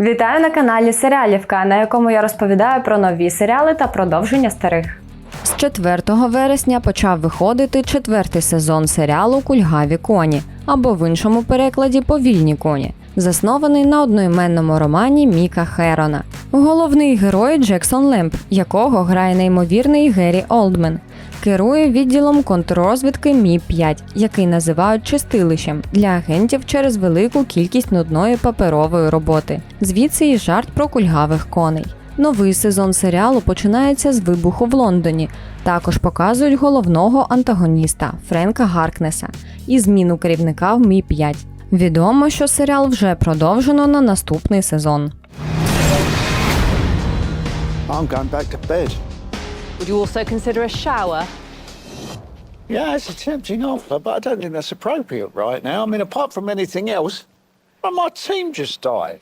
Вітаю на каналі Серіалівка, на якому я розповідаю про нові серіали та продовження старих. З 4 вересня почав виходити четвертий сезон серіалу Кульгаві коні або в іншому перекладі Повільні коні, заснований на одноіменному романі Міка Херона. Головний герой Джексон Лемп, якого грає неймовірний Геррі Олдмен. Керує відділом контррозвідки Мі 5 який називають чистилищем для агентів через велику кількість нудної паперової роботи. Звідси і жарт про кульгавих коней. Новий сезон серіалу починається з вибуху в Лондоні. Також показують головного антагоніста Френка Гаркнеса і зміну керівника в Мі 5 Відомо, що серіал вже продовжено на наступний сезон. I'm going back to bed. Would you also consider a shower? Yeah, it's a tempting offer, but I don't think that's appropriate right now. I mean, apart from anything else, well, my team just died.